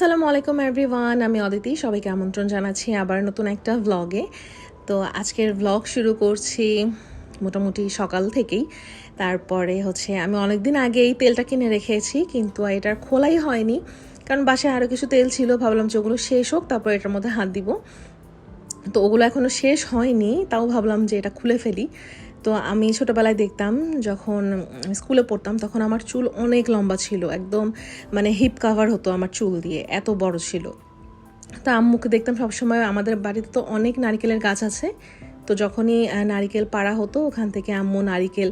আসসালামু আলাইকুম এভরিওয়ান আমি অদিতি, সবাইকে আমন্ত্রণ জানাচ্ছি আবার নতুন একটা ভ্লগে তো আজকের ভ্লগ শুরু করছি মোটামুটি সকাল থেকেই। তারপরে হচ্ছে আমি অনেক দিন আগে এই তেলটা কিনে রেখেছি, কিন্তু এটার খোলাই হয়নি। কারণ বাসায় আরও কিছু তেল ছিল, ভাবলাম যে ওগুলো শেষ হোক, তারপর এটার মধ্যে হাত দিব। তো ওগুলো এখনও শেষ হয়নি, তাও ভাবলাম যে এটা খুলে ফেলি। তো আমি ছোটোবেলায় দেখতাম যখন স্কুলে পড়তাম, তখন আমার চুল অনেক লম্বা ছিল, একদম মানে হিপ কাভার হতো আমার চুল দিয়ে, এত বড় ছিল। তা আম্মুকে দেখতাম সবসময়, আমাদের বাড়িতে তো অনেক নারিকেলের গাছ আছে, তো যখনই নারিকেল পাড়া হতো, ওখান থেকে আম্মু নারিকেল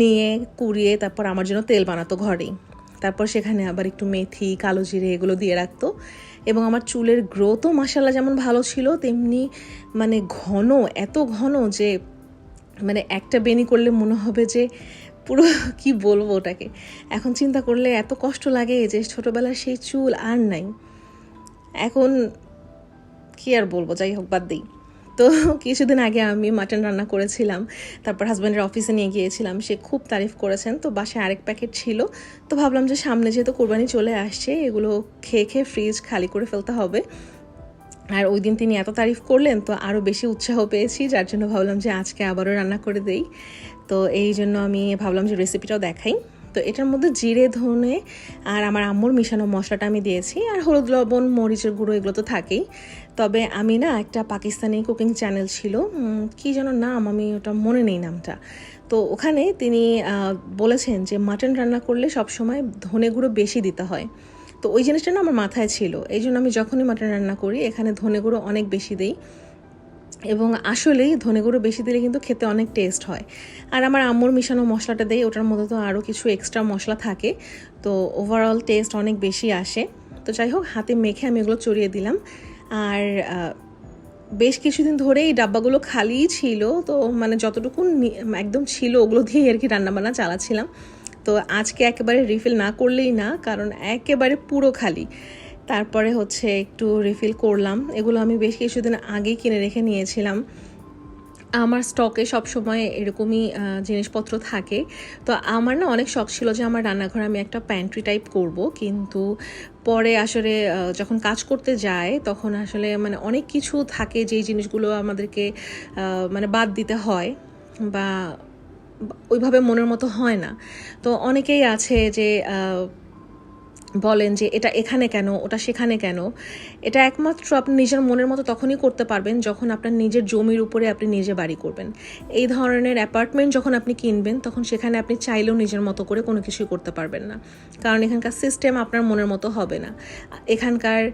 নিয়ে, কুড়িয়ে তারপর আমার জন্য তেল বানাতো ঘরেই তারপর সেখানে আবার একটু মেথি, কালো জিরে এগুলো দিয়ে রাখতো। এবং আমার চুলের গ্রোথও মাসাল্লাহ যেমন ভালো ছিল, তেমনি মানে ঘন এত ঘন যে মানে একটা বেনি করলে মনে হবে যে পুরো কি বলব ওটাকে। এখন চিন্তা করলে এত কষ্ট লাগে যে ছোটবেলার সেই চুল আর নাই। এখন কি আর বলব, যাই হোক বাদ দিই। তো কিছুদিন আগে আমি মাটন রান্না করেছিলাম, তারপর হাজব্যান্ডের অফিসে নিয়ে গিয়েছিলাম, সে খুব তারিফ করেছেন, তো বাসায় আরেক প্যাকেট ছিল। তো ভাবলাম যে সামনে যেহেতু কোরবানি চলে আসছে, এগুলো খেয়ে খেয়ে ফ্রিজ খালি করে ফেলতে হবে। আর ওই দিন তিনি এত তারিফ করলেন, তো আরও বেশি উৎসাহ পেয়েছি, যার জন্য ভাবলাম যে আজকে আবারও রান্না করে দেই। তো এই জন্য আমি ভাবলাম যে রেসিপিটাও দেখাই। তো এটার মধ্যে জিরে, ধনে আর আমার আম্মুর মিশানো মশলাটা আমি দিয়েছি, আর হলুদ, লবণ, মরিচের গুঁড়ো এগুলো তো থাকেই। তবে আমি না একটা পাকিস্তানি কুকিং চ্যানেল ছিল কি যেন নাম, আমি ওটা মনে নেই নামটা। তো ওখানে তিনি বলেছেন যে মাটন রান্না করলে সবসময় ধনে গুঁড়ো বেশি দিতে হয়। তো ওই জিনিসটা না আমার মাথায় ছিল। এই জন্য আমি যখনই মাটন রান্না করি, এখানে ধনে গুঁড়ো অনেক বেশি দিই। এবং আসলেই ধনে গুঁড়ো বেশি দিলে কিন্তু খেতে অনেক টেস্ট হয়। আর আমার আম্মুর মিশানো মশলাটা দেই, ওটার মধ্যে তো আরও কিছু এক্সট্রা মশলা থাকে। তো ওভারঅল টেস্ট অনেক বেশি আসে। তো যাই হোক, হাতে মেখে আমি এগুলো চড়িয়ে দিলাম। আর বেশ কিছুদিন ধরে এই ডাব্বাগুলো খালিই ছিল। তো মানে যতটুকু একদম ছিল, ওগুলো দিয়েই আর কি রান্নাবান্না চালাচ্ছিলাম। তো আজকে একেবারে রিফিল না করলেই না, কারণ একেবারে পুরো খালি। তারপরে হচ্ছে একটু রিফিল করলাম। এগুলো আমি বেশ কিছুদিন আগেই কিনে রেখে নিয়েছিলাম। আমার স্টকে সব সময় এরকমই জিনিসপত্র থাকে। তো আমার না অনেক শখ ছিল যে আমার রান্নাঘরে আমি একটা প্যান্ট্রি টাইপ করব। কিন্তু পরে আসলে যখন কাজ করতে যায়, তখন আসলে মানে অনেক কিছু থাকে যেই জিনিসগুলো আমাদেরকে মানে বাদ দিতে হয় বা ওইভাবে মনের মতো হয় না। তো অনেকেই আছে যে বলেন যে, এটা এখানে কেন? ওটা সেখানে কেন? এটা একমাত্র আপনি নিজের মনের মতো তখনই করতে পারবেন যখন আপনার নিজের জমির উপরে আপনি নিজে বাড়ি করবেন। এই ধরনের অ্যাপার্টমেন্ট যখন আপনি কিনবেন, তখন সেখানে আপনি চাইলেও নিজের মতো করে কোনো কিছুই করতে পারবেন না। কারণ এখানকার সিস্টেম আপনার মনের মতো হবে না। এখানকার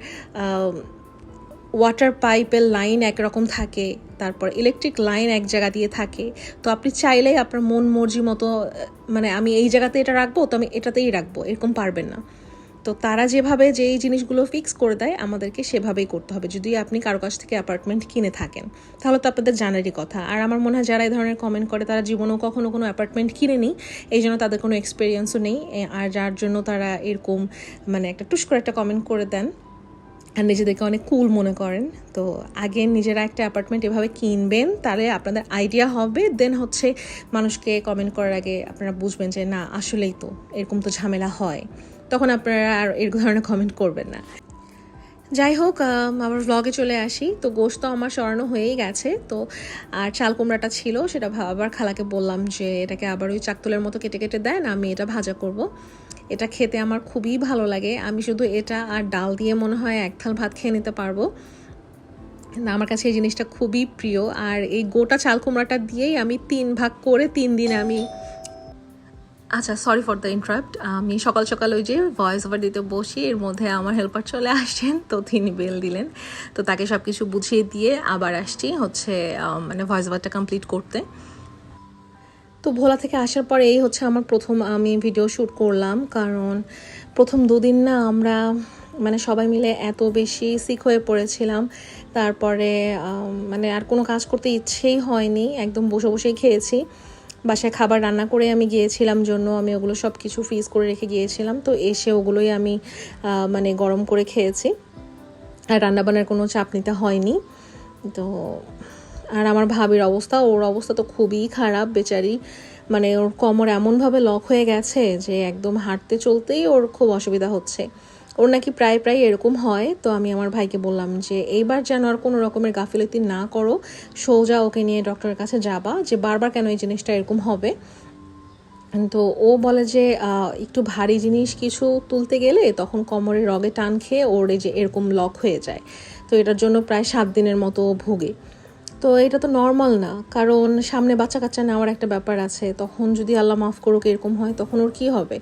ওয়াটার পাইপের লাইন একরকম থাকে। তারপর ইলেকট্রিক লাইন এক জায়গা দিয়ে থাকে। তো আপনি চাইলেই আপনার মন মর্জি মতো মানে আমি এই জায়গাতে এটা রাখব, তো আমি এটাতেই রাখব, এরকম পারবেন না। তো তারা যেভাবে যে এই জিনিসগুলো ফিক্স করে দেয়, আমাদেরকে সেভাবেই করতে হবে। যদি আপনি কারও কাছ থেকে অ্যাপার্টমেন্ট কিনে থাকেন, তাহলে তো আপনাদের জানারই কথা। আর আমার মনে হয় যারা এই ধরনের কমেন্ট করে, তারা জীবনেও কখনো কোনো অ্যাপার্টমেন্ট কিনে নি এই জন্য তাদের কোনো এক্সপিরিয়েন্সও নেই। আর যার জন্য তারা এরকম মানে একটা টুস করে একটা কমেন্ট করে দেন। আর নিজেদেরকে অনেক কুল মনে করেন। তো আগে নিজেরা একটা অ্যাপার্টমেন্ট এভাবে কিনবেন তাহলে আপনাদের আইডিয়া হবে। দেন হচ্ছে মানুষকে কমেন্ট করার আগে আপনারা বুঝবেন যে না আসলেই তো এরকম তো ঝামেলা হয়। তখন আপনারা আর এই ধরনের কমেন্ট করবেন না। যাই হোক আম, আবার ব্লগে চলে আসি। তো গোস্ত আমার সরানো হয়েই গেছে। তো আর চাল কুমড়াটা ছিল সেটা আবার খালাকে বললাম যে এটাকে আবার ওই চাকতলের মতো কেটে কেটে দেন আমি এটা ভাজা করব। এটা খেতে আমার খুবই ভালো লাগে। আমি শুধু এটা আর ডাল দিয়ে মনে হয় এক থাল ভাত খেয়ে নিতে পারব। আমার কাছে এই জিনিসটা খুবই প্রিয়। আর এই গোটা চাল কুমড়াটা দিয়েই আমি তিন ভাগ করে তিন দিন আমি আচ্ছা সরি ফর দ্য ইন্টারাপ্ট আমি সকাল সকাল ওই যে ভয়েস ওভার দিতে বসি, এর মধ্যে আমার হেল্পার চলে আসছেন তো তিনি বেল দিলেন। তো তাকে সব কিছু বুঝিয়ে দিয়ে আবার আসছি হচ্ছে মানে ভয়েস ওভারটা কমপ্লিট করতে। তো ভোলা থেকে আসার পরে এই হচ্ছে আমার প্রথম আমি ভিডিও শ্যুট করলাম। কারণ প্রথম দুদিন না আমরা মানে সবাই মিলে এত বেশি সিক হয়ে পড়েছিলাম। তারপরে মানে আর কোনো কাজ করতে ইচ্ছেই হয়নি। একদম বসে বসেই খেয়েছি। বাসায় খাবার রান্না করে আমি গিয়েছিলাম জন্য আমি ওগুলো সব কিছু ফ্রিজ করে রেখে গিয়েছিলাম। তো এসে ওগুলোই আমি মানে গরম করে খেয়েছি। আর রান্নাবান্নার কোনো চাপ নিতে হয়নি। তো আর আমার ভাবির অবস্থা, ওর অবস্থা তো খুবই খারাপ বেচারি। মানে ওর কোমর এমনভাবে লক হয়ে গেছে যে একদম হাঁটতে চলতেই ওর খুব অসুবিধা হচ্ছে। ওর নাকি প্রায় প্রায় এরকম হয়। তো আমি আমার ভাইকে বললাম যে, এইবার যেন আর কোনো রকমের গাফিলতি না করো। সোজা ওকে নিয়ে ডক্টরের কাছে যাবা যে, বারবার কেন এই জিনিসটা এরকম হবে? তো ও বলে যে একটু ভারী জিনিস কিছু তুলতে গেলে তখন কোমরে রগে টান খেয়ে ওর এই যে এরকম লক হয়ে যায়। তো এটার জন্য প্রায় সাত দিনের মতো ভোগে। তো এটা তো নর্মাল না। কারণ সামনে বাচ্চা কাচ্চা নেওয়ার একটা ব্যাপার আছে। তখন যদি আল্লাহ মাফ করুক, এরকম হয়, তখন ওর কী হবে?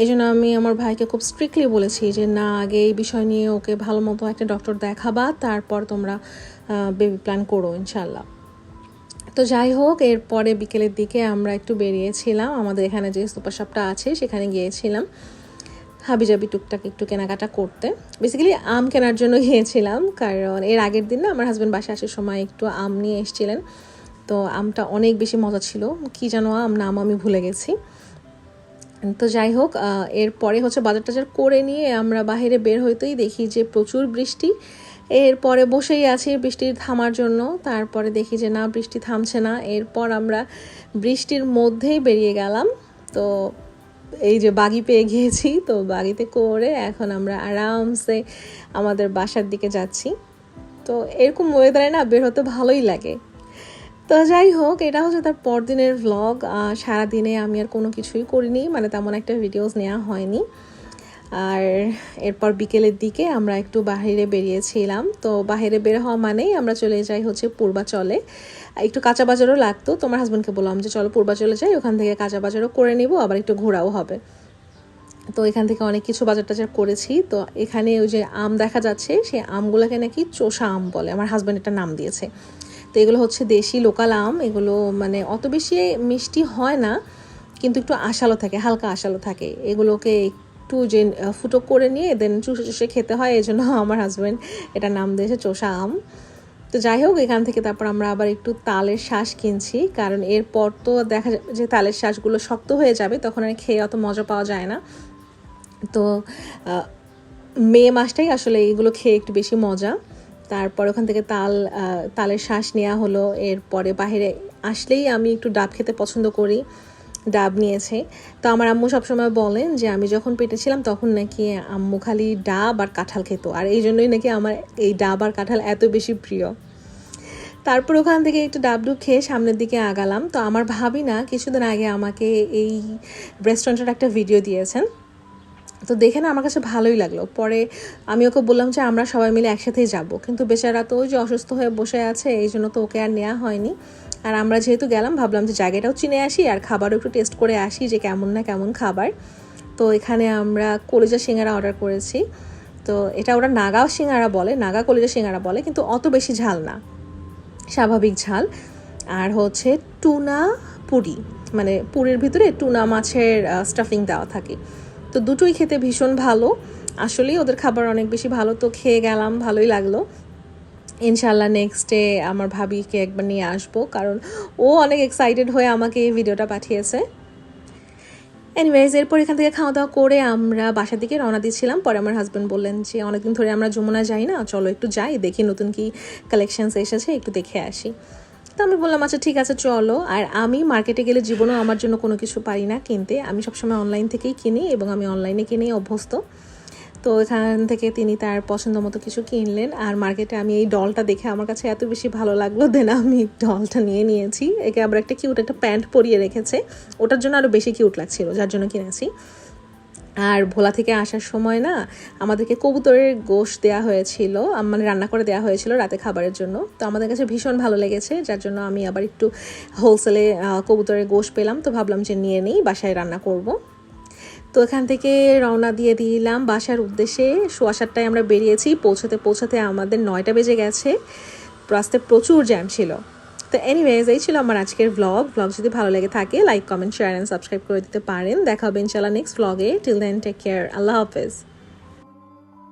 এই জন্য আমি আমার ভাইকে খুব স্ট্রিক্টলি বলেছি যে, না, আগে এই বিষয় নিয়ে ওকে ভালো মতো একটা ডক্টর দেখাবা, তারপর তোমরা বেবি প্ল্যান করো ইনশাল্লাহ তো যাই হোক, এরপরে বিকেলের দিকে আমরা একটু বেরিয়েছিলাম। আমাদের এখানে যে সুপার শপটা আছে, সেখানে গিয়েছিলাম। হাবিজাবি টুকটাক একটু কেনাকাটা করতে। বেসিক্যালি আম কেনার জন্য গিয়েছিলাম, কারণ এর আগের দিন না আমার হাজব্যান্ড বাসায় আসার সময় একটু আম নিয়ে এসেছিলেন। তো আমটা অনেক বেশি মজা ছিল, কি যেন আম নাম আমি ভুলে গেছি। তো যাই হোক এরপরে হচ্ছে বাজার টাজার করে নিয়ে আমরা বাইরে বের হইতেই দেখি যে প্রচুর বৃষ্টি। এরপরে বসেই আছি বৃষ্টির থামার জন্য, তারপরে দেখি যে না, বৃষ্টি থামছে না। এরপর আমরা বৃষ্টির মধ্যেই বেরিয়ে গেলাম। তো এই যে বাগি পেয়ে গিয়েছি, তো বাগিতে করে এখন আমরা আরামসে আমাদের বাসার দিকে যাচ্ছি। তো এরকম ওয়েদারে না বের হতে ভালোই লাগে। তো যাই হোক এটা হচ্ছে তার পরদিনের ভ্লগ সারাদিনে আমি আর কোনো কিছুই করিনি মানে তেমন একটা ভিডিওস নেওয়া হয়নি। আর এরপর বিকেলের দিকে আমরা একটু বাইরে বেরিয়েছিলাম। তো বাইরে বের হওয়া মানেই আমরা চলে যাই হচ্ছে পূর্বাচলে। একটু কাঁচা বাজারও লাগতো, তোমার হাজব্যান্ডকে বললাম যে, চলো পূর্বাচলে যাই, ওখান থেকে কাঁচা বাজারও করে নিব, আবার একটু ঘোরাও হবে। তো এখান থেকে অনেক কিছু বাজার টাজার করেছি। তো এখানে ওই যে আম দেখা যাচ্ছে, সেই আমগুলোকে নাকি চোষা আম বলে, আমার হাজব্যান্ড একটা নাম দিয়েছে। তো এগুলো হচ্ছে দেশি লোকাল আম, এগুলো মানে অত বেশি মিষ্টি হয় না, কিন্তু একটু আশালো থাকে, হালকা আশালো থাকে। এগুলোকে একটু যে ফুটো করে নিয়ে দেন চুষে চুষে খেতে হয় এই জন্য আমার হাজব্যান্ড এটা নাম দিয়েছে চোষা আম। তো যাই হোক, এখান থেকে তারপর আমরা আবার একটু তালের শ্বাস কিনছি, কারণ এরপর তো দেখা যে, তালের শ্বাসগুলো শক্ত হয়ে যাবে, তখন আর খেয়ে অত মজা পাওয়া যায় না। তো মে মাসটাই আসলে এইগুলো খেয়ে একটু বেশি মজা। তারপর ওখান থেকে তাল তালের শ্বাস নেওয়া হলো, এরপরে বাইরে আসলেই আমি একটু ডাব খেতে পছন্দ করি। ডাব নিয়েছে। তো আমার আম্মু সবসময় বলেন যে, আমি যখন পেটে ছিলাম তখন নাকি আম্মু খালি ডাব আর কাঁঠাল খেত। আর এই জন্যই নাকি আমার এই ডাব আর কাঁঠাল এত বেশি প্রিয়। তারপর ওখান থেকে একটু ডাবডুব খেয়ে সামনের দিকে আগালাম। তো আমার ভাবি না কিছুদিন আগে আমাকে এই রেস্টুরেন্টের একটা ভিডিও দিয়েছেন। তো দেখে না আমার কাছে ভালোই লাগল। পরে আমি ওকে বললাম যে, আমরা সবাই মিলে একসাথেই যাব। কিন্তু বেচারা তো ওই যে অসুস্থ হয়ে বসে আছে, এই জন্য তো ওকে আর নেওয়া হয়নি। আর আমরা যেহেতু গেলাম, ভাবলাম যে জায়গাটাও চিনে আসি আর খাবারও একটু টেস্ট করে আসি যে কেমন না কেমন খাবার। তো এখানে আমরা কলিজা সিঙ্গারা অর্ডার করেছি। তো এটা ওরা নাগা সিঙ্গারা বলে, নাগা কলিজা সিঙ্গারা বলে, কিন্তু অত বেশি ঝাল না। স্বাভাবিক ঝাল। আর হচ্ছে টুনা পুরি মানে পুরির ভিতরে টুনা মাছের স্টাফিং দেওয়া থাকে। তো দুটোই খেতে ভীষণ ভালো। আসলেই ওদের খাবার অনেক বেশি ভালো। তো খেয়ে গেলাম, ভালোই লাগল। ইনশাল্লাহ নেক্সট ডে আমার ভাবিকে একবার নিয়ে আসব, কারণ ও অনেক এক্সাইটেড হয়ে আমাকে এই ভিডিওটা পাঠিয়েছে। এনিওয়েজ এরপর এখান থেকে খাওয়া দাওয়া করে আমরা বাসার দিকে রওনা দিয়েছিলাম পরে আমার হাজব্যান্ড বললেন যে, অনেকদিন ধরে আমরা যমুনা যাই না, চলো একটু যাই, দেখি নতুন কি কালেকশানস এসেছে, একটু দেখে আসি। তো আমি বললাম আচ্ছা ঠিক আছে, চলো। আর আমি মার্কেটে গেলে জীবনেও আমার জন্য কোনো কিছু পারি না কিনতে। আমি সবসময় অনলাইন থেকেই কিনি এবং আমি অনলাইনে কিনেই অভ্যস্ত। তো এখান থেকে তিনি তার পছন্দ মতো কিছু কিনলেন। আর মার্কেটে আমি এই ডলটা দেখে আমার কাছে এত বেশি ভালো লাগল দেন আমি ডলটা নিয়ে নিয়েছি। একে আবার একটা কিউট একটা প্যান্ট পরিয়ে রেখেছে। ওটার জন্য আরও বেশি কিউট লাগছিল, যার জন্য কিনেছি। আর ভোলা থেকে আসার সময় না আমাদেরকে কবুতরের গোশ দেওয়া হয়েছিল মানে রান্না করে দেওয়া হয়েছিল রাতে খাবারের জন্য। তো আমাদের কাছে ভীষণ ভালো লেগেছে, যার জন্য আমি আবার একটু হোলসেলে কবুতরের গোশ পেলাম। তো ভাবলাম যে নিয়ে নিই, বাসায় রান্না করব। তো এখান থেকে রওনা দিয়ে দিলাম। বাসার উদ্দেশ্যে সোয়া সাতটায় আমরা বেরিয়েছি। পৌঁছাতে পৌঁছাতে আমাদের নয়টা বেজে গেছে। রাস্তায় প্রচুর জ্যাম ছিল। তো এনিওয়েজ এই ছিল আমার আজকের ভ্লগ ভ্লগ যদি ভালো লেগে থাকে like comment share and subscribe করে দিতে পারেন। দেখা হবে ইনশাল্লাহ নেক্সট ব্লগে টিল দেন টেক কেয়ার আল্লাহ হাফেজ।